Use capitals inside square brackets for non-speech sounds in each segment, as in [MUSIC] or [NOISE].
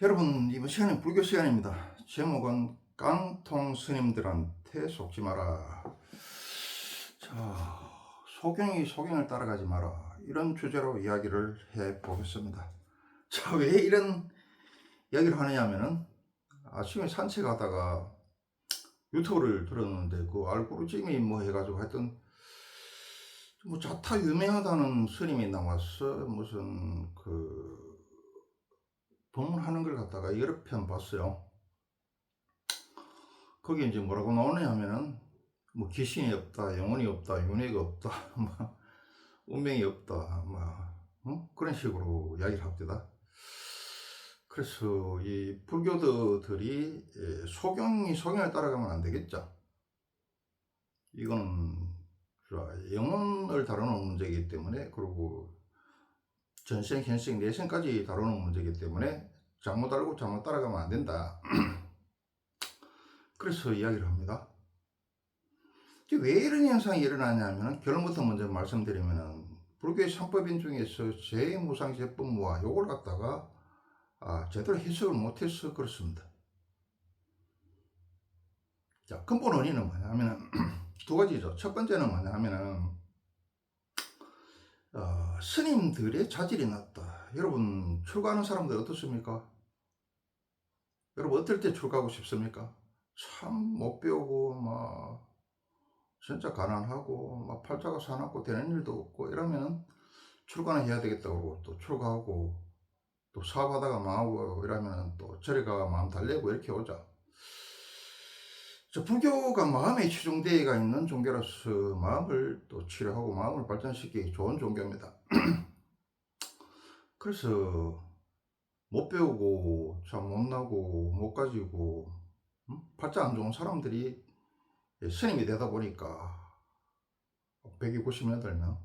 여러분 이번 시간은 불교 시간입니다. 제목은 깡통 스님들한테 속지 마라. 자, 소경이 소경을 따라가지 마라. 이런 주제로 이야기를 해 보겠습니다. 자, 왜 이런 이야기를 하느냐면은 아침에 산책하다가 유튜브를 들었는데 그 알고리즘이 뭐 해가지고 하여튼 뭐 자타 유명하다는 스님이 나왔어 무슨 그 법문하는 걸 갖다가 여러 편 봤어요. 거기에 이제 뭐라고 나오냐 하면은 뭐 귀신이 없다, 영혼이 없다, 윤회가 없다, [LAUGHS] 뭐 운명이 없다, 뭐 어? 그런 식으로 이야기를 합니다. 그래서 이 불교도들이 예, 소경이 소경을 따라가면 안 되겠죠. 자, 영혼을 다루는 문제이기 때문에 그리고 전생, 현생, 내생까지 다루는 문제이기 때문에 잘못 알고 잘못 따라가면 안 된다. [CLEARS THROAT] 그래서 이야기를 합니다. 왜 이런 현상이 일어나냐면 결론부터 먼저 말씀드리면은 불교의 삼법인 중에서 제 무상제법무와 요걸 갖다가 아, 제대로 해석을 못해서 그렇습니다. 자, 근본 원인은 뭐냐면은 [CLEARS THROAT] 두 가지죠. 첫 번째는 뭐냐면은 어, 스님들의 자질이 낮다. 여러분 출가하는 사람들 어떻습니까? 여러분 어떨 때 출가하고 싶습니까? 참 못 배우고 막 진짜 가난하고 막 팔자가 사납고 되는 일도 없고 이러면은 출가는 해야 되겠다 그러고 또 출가하고 또 사업하다가 망하고 이러면은 또 저리 가 마음 달래고 이렇게 오자. 저 불교가 마음에 치중되어가 있는 종교로서 마음을 또 치료하고 마음을 발전시키기 좋은 종교입니다. [CLEARS THROAT] 그래서 못 배우고 참 못나고 못 가지고 음? 팔자 안 좋은 사람들이 스님이 되다 보니까 198명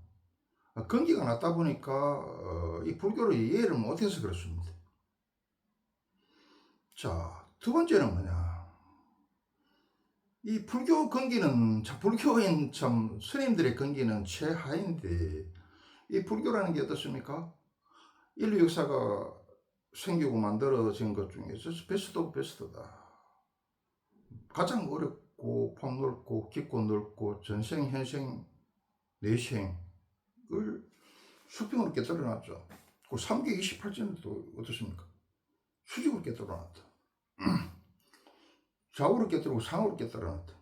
근기가 낮다 보니까 어, 이 불교를 이해를 못해서 그렇습니다. 자, 두 번째는 뭐냐? 이 불교 근기는 참 불교인 참 스님들의 근기는 최하인데 이 불교라는 게 어떻습니까? 인류 역사가 생기고 만들어진 것 중에서 베스트 오브 베스트다. 가장 어렵고 폭넓고 깊고 넓고 전생 현생 내생을 수평으로 깨달아놨죠. 그 3개 28전도 어떻습니까? 수직으로 깨달아놨다. [CLEARS THROAT] 좌우로 깨뜨리고 상으로 깨뜨려놨다.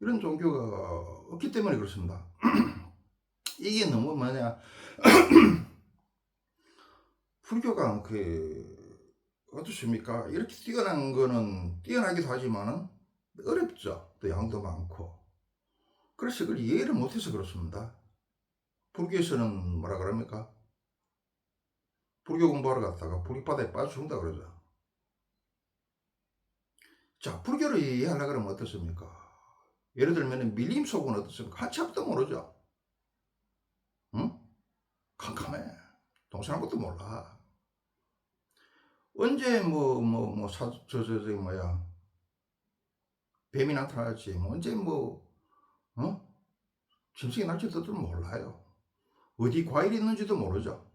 이런 종교가 없기 때문에 그렇습니다. [CLEARS THROAT] 이게 너무 뭐냐 [CLEARS THROAT] 불교가 그 어떻습니까? 이렇게 뛰어난 거는 뛰어나기도 하지만은 어렵죠. 또 양도 많고. 그래서 그걸 이해를 못해서 그렇습니다. 불교에서는 뭐라 그럽니까? 불교 공부하러 갔다가 불이바다에 빠져 죽는다 그러죠. 자, 불교를 이해하려고 그러면 어떻습니까? 예를 들면 밀림 속은 어떻습니까? 한치 앞도 모르죠. 응? 캄캄해. 동생한 것도 몰라. 언제 뭐 뭐 뭐사저 뭐야 뱀이 나타날지 뭐 언제 뭐 어? 짐승이 날지도 몰라요. 어디 과일이 있는지도 모르죠.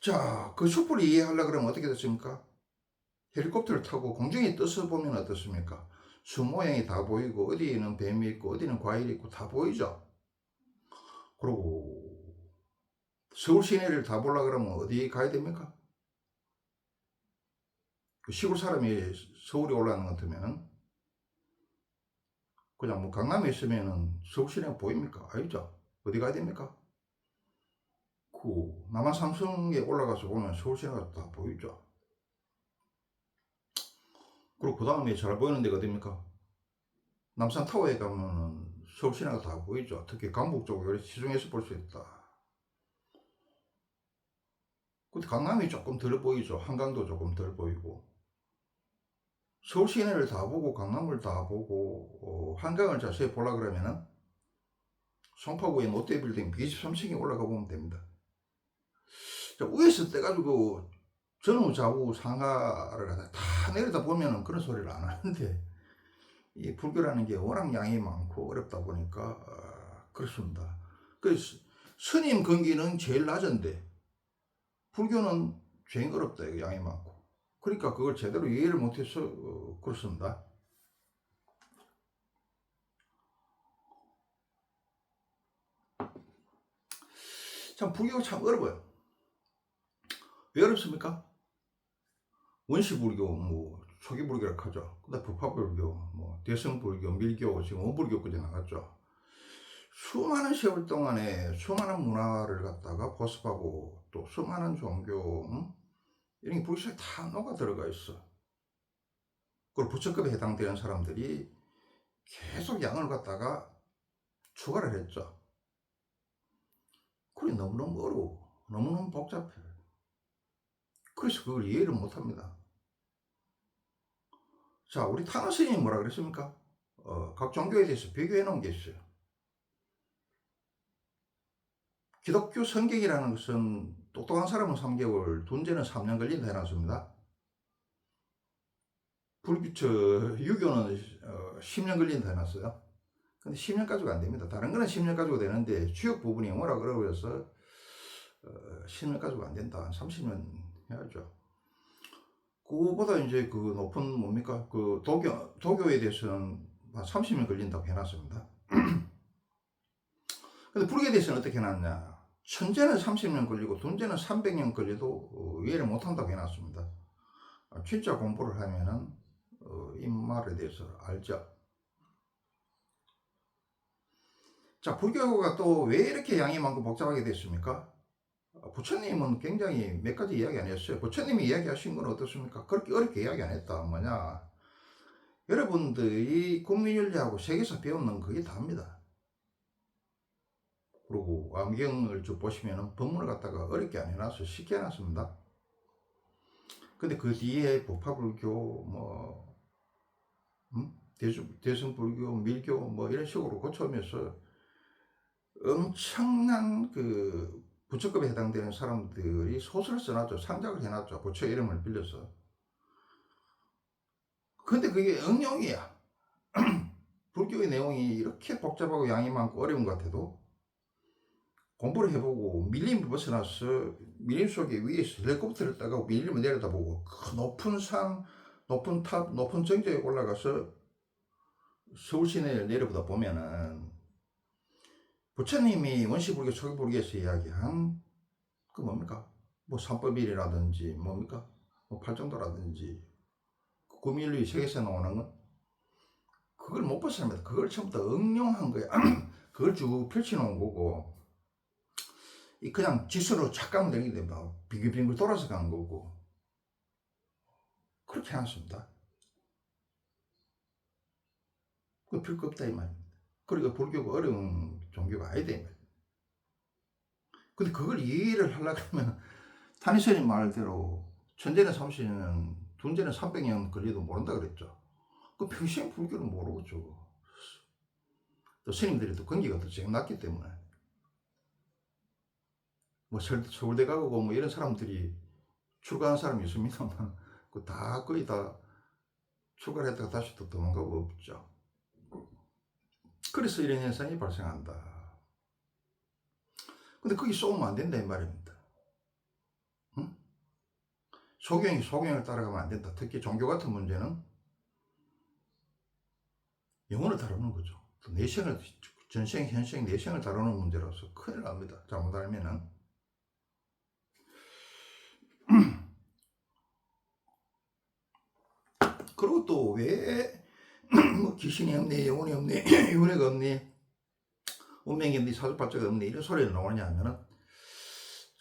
자, 그 숲을 이해하려고 그러면 어떻게 됐습니까? 헬리콥터를 타고 공중에 떠서 보면 어떻습니까? 수 모양이 다 보이고 어디에는 뱀이 있고 어디는 과일이 있고 다 보이죠. 그리고 서울 시내를 다 보려 그러면 어디 가야 됩니까? 그 시골 사람이 서울에 올라가는 것 같으면 그냥 뭐 강남에 있으면은 서울 시내가 보입니까? 아니죠. 어디 가야 됩니까? 그 남한 삼성에 올라가서 보면 서울 시내가 다 보이죠. 그리고 그 다음에 잘 보이는 데가 어딥니까? 남산 타워에 가면은 서울 시내가 다 보이죠. 특히 강북 쪽으로 시중에서 볼 수 있다. 근데 강남이 조금 덜 보이죠. 한강도 조금 덜 보이고. 서울 시내를 다 보고 강남을 다 보고 어, 한강을 자세히 보려 그러면은 송파구의 롯데빌딩 23층에 올라가 보면 됩니다. 자, 위에서 떼가지고 전후 좌우 상하를 다 내려다 보면은 그런 소리를 안 하는데 이 불교라는 게 워낙 양이 많고 어렵다 보니까 어, 그렇습니다. 그 스님 근기는 제일 낮은데 불교는 죄인 어렵다 양이 많고 그러니까 그걸 제대로 이해를 못해서 어, 그렇습니다. 참 불교가 참 어려워요. 왜 어렵습니까? 원시 불교, 뭐 초기불교라고 하죠. 그다음 부파불교, 뭐 대승불교, 밀교, 지금 원불교까지 나갔죠. 수많은 세월 동안에 수많은 문화를 갖다가 보습하고 또 수많은 종교 응? 이런 게 불교에 다 녹아 들어가 있어. 그리고 부처급에 해당되는 사람들이 계속 양을 갖다가 추가를 했죠. 그게 너무너무 어려워. 너무너무 복잡해. 그래서 그걸 이해를 못합니다. 자, 우리 타나 스님이 뭐라 그랬습니까? 어, 각 종교에 대해서 비교해 놓은 게 있어요. 기독교 성경이라는 것은 똑똑한 사람은 3개월, dun제는 3년 걸린다 해놨습니다. 불기처 유교는 어, 10년 걸린다 해놨어요. 근데 10년 가지고 안 됩니다. 다른 거는 10년 가지고 되는데 주역 부분이 뭐라 그러고서 어, 10년 가지고 안 된다. 한 30년 해야죠. 그거보다 이제 그 높은 뭡니까? 그 도교 도교에 대해서는 한 30년 걸린다고 해놨습니다. [CLEARS THROAT] 근데 불교에 대해서는 어떻게 해놨냐? 천재는 30년 걸리고 dun제는 300년 걸려도 어, 이해를 못한다고 해놨습니다. 아, 진짜 공부를 하면은 어, 이 말에 대해서 알죠. 자, 불교가 또 왜 이렇게 양이 많고 복잡하게 됐습니까? 어, 부처님은 굉장히 몇 가지 이야기 안 했어요. 부처님이 이야기하신 건 어떻습니까? 그렇게 어렵게 이야기 안 했다. 뭐냐? 여러분들이 국민윤리하고 세계사 배우는 그게 다입니다. 그리고 안경을 쭉 보시면은 법문을 갖다가 어렵게 안 해놔서 쉽게 해놨습니다. 근데 그 뒤에 부파불교, 뭐, 음? 대승, 대승 불교, 밀교, 뭐 이런 식으로 고쳐오면서 엄청난 그 부처급에 해당되는 사람들이 소설을 써놨죠. 상작을 해놨죠. 부처 이름을 빌려서. 근데 그게 응용이야. [CLEARS THROAT] 불교의 내용이 이렇게 복잡하고 양이 많고 어려운 것 같아도 공부를 해보고 밀림 벗어나서 밀림 속에 위에서 헬리콥터를 따가고 밀림을 내려다보고 그 높은 산, 높은 탑, 높은 정자에 올라가서 서울 시내를 내려보다 보면은 부처님이 원시불교, 초기불교에서 이야기한 그 뭡니까? 뭐 삼법일이라든지 뭡니까? 뭐 팔정도라든지 그 구밀리 세계에서 나오는 건 그걸 못 벗어납니다. 그걸 다 응용한 거야. [CLEARS THROAT] 그걸 쭉 펼쳐놓은 거고 이 그냥 지수로 착 가면 되는데 막 빙글빙글 돌아서 간 거고 그렇게 해놨습니다. 그 필요 없다 이 말입니다. 그러니까 불교가 어려운 종교가 아니다 이 말입니다. 근데 그걸 이해를 하려고 하면 타니스님 말대로 천재는 30년, dun제는 300년 걸려도 모른다 그랬죠. 그 평생 불교를 모르겠죠. 또 스님들이 또 건기가 더 제일 낮기 때문에. 뭐 서- 서울대 가고 뭐 이런 사람들이 출가한 사람이 있습니다만 [LAUGHS] 그다 거의 다 출가를 했다가 다시 또 도망가고 없죠. 그래서 이런 현상이 발생한다. 근데 거기 쏘면 안 된다 이 말입니다. 응? 소경이 소경을 따라가면 안 된다. 특히 종교 같은 문제는 영혼을 다루는 거죠. 또 내생을 전생, 현생, 내생을 다루는 문제라서 큰일 납니다. 잘못 알면은. [CLEARS THROAT] 그리고 또 왜 [CLEARS THROAT] 뭐 귀신이 없네, 영혼이 없네, [CLEARS THROAT] 윤회가 없네, 운명이 없네, 사주팔자가 없네 이런 소리를 나오냐 하면은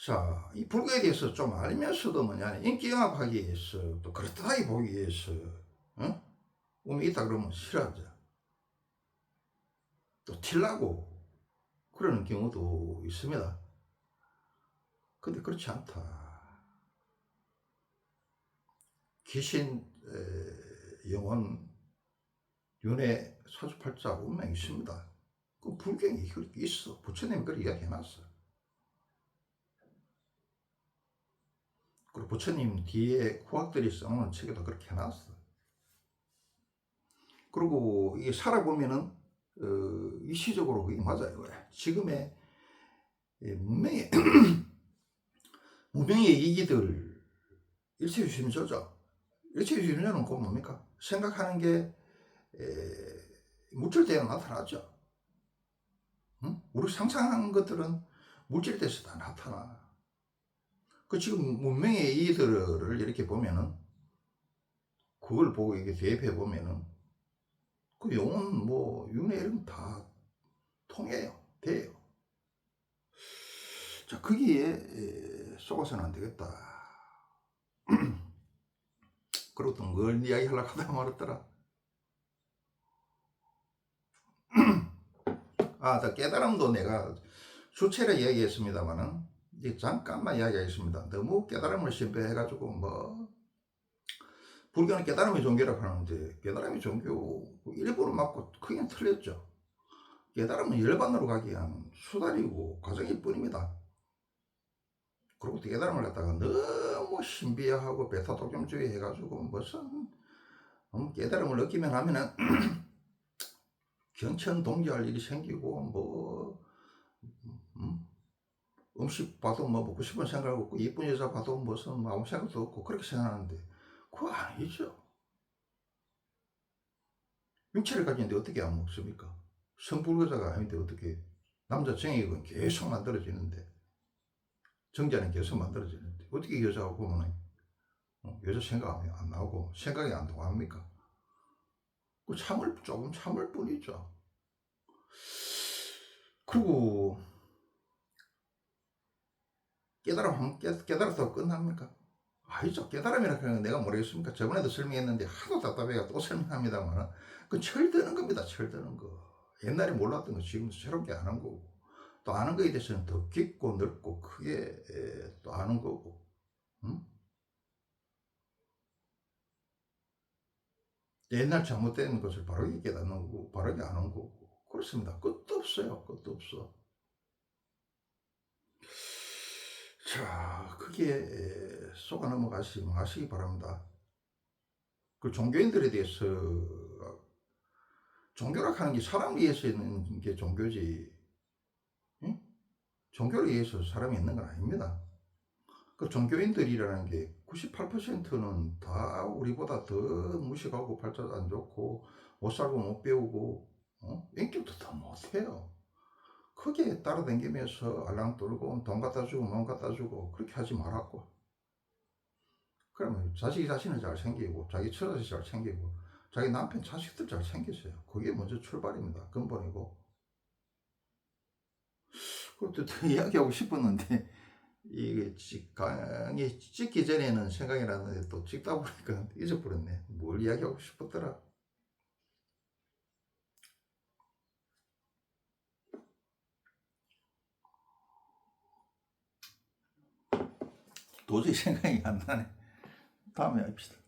자, 이 불교에 대해서 좀 알면서도 뭐냐 인기영합하기 위해서 또 그렇다하게 보기 위해서 어? 운이 있다 그러면 싫어하죠. 또 틸라고 그러는 경우도 있습니다. 근데 그렇지 않다. 귀신, 에, 영혼, 윤회, 사주팔자 운명이 있습니다. 그 불경이 그렇게 있어. 부처님이 그렇게 이야기해놨어. 그리고 부처님 뒤에 후학들이 써놓은 책에도 그렇게 해놨어. 그리고 이게 살아보면은 어, 일시적으로 그게 맞아요. 왜? 지금의 이 문명의 무명의 이기들 일체유심조죠. 일체유심조는 곧 뭡니까? 생각하는 게 에, 물질 대에 나타나죠. 응? 우리 상상한 것들은 물질대에서 다 나타나. 그 지금 문명의 이들을 이렇게 보면은 그걸 보고 이게 대입해 보면은 그 용은 뭐 윤회 이런 다 통해요. 돼요. 자, 거기에 에, 속아서는 안 되겠다. [CLEARS THROAT] 또뭘 이야기하려고 하다가 말았더라. 아, 더 깨달음도 내가 주체를 이야기했습니다만은 이제 잠깐만 이야기하겠습니다. 너무 깨달음을 신배해가지고 뭐 불교는 깨달음의 종교라고 하는데 깨달음의 종교 일부러 맞고 크게 틀렸죠. 깨달음은 열반으로 가기 위한 수단이고 과정일 뿐입니다. 그리고 또 깨달음을 갖다가 너무 신비하고 베타독점주의 해가지고 무슨 음, 깨달음을 얻기만 하면은 [CLEARS THROAT] 경천 동지할 일이 생기고 뭐 음? 음식 봐도 뭐 먹고 싶은 생각 없고 이쁜 여자 봐도 무슨 뭐 아무 생각도 없고 그렇게 생각하는데 그거 아니죠. 육체를 가진데 어떻게 안 먹습니까? 성불거자가 아닌데 어떻게 남자 정액은 계속 만들어지는데 정자는 계속 만들어지는데 어떻게 여자하고 보면 어, 여자 생각 안, 안 나오고 생각이 안 통합니까? 그 참을 조금 참을 뿐이죠. 그리고 깨달음 한 깨, 깨달았다고 끝납니까? 아니죠. 깨달음이라 건 내가 모르겠습니까? 저번에도 설명했는데 하도 답답해가 또 설명합니다만 그 철드는 겁니다. 철드는 거. 옛날에 몰랐던 거 지금 새롭게 아는 거고 또 아는 거에 대해서는 더 깊고 넓고 크게 에, 또 아는 거고 응? 옛날 잘못된 것을 바르게 깨닫는 거고 바르게 아는 거고 그렇습니다. 끝도 없어요. 끝도 없어. 자, 그게 에, 속아 넘어가시 마시기 바랍니다. 그 종교인들에 대해서 종교라 하는 게 사람 위해서 있는 게 종교지. 응? 종교를 위해서 사람이 있는 건 아닙니다. 그 종교인들이라는 게 98%는 다 우리보다 더 무식하고 발자도 안 좋고 못 살고 못 배우고 어? 인격도 더 못해요. 크게 따라다니면서 알랑 떨고 돈 갖다 주고 몸 갖다 주고 그렇게 하지 말았고 그러면 자식 자신을 잘 챙기고 자기 처자식 잘 챙기고 자기 남편 자식들 잘 챙기세요. 그게 먼저 출발입니다. 근본이고 그것도 더 [LAUGHS] 이야기하고 싶었는데 이게 찍- 강의 찍기 전에는 생각이 났는데 또 찍다 보니까 [LAUGHS] 잊어버렸네. 뭘 이야기하고 싶었더라. 도저히 [LAUGHS] 생각이 안 나네. 다음에 합시다.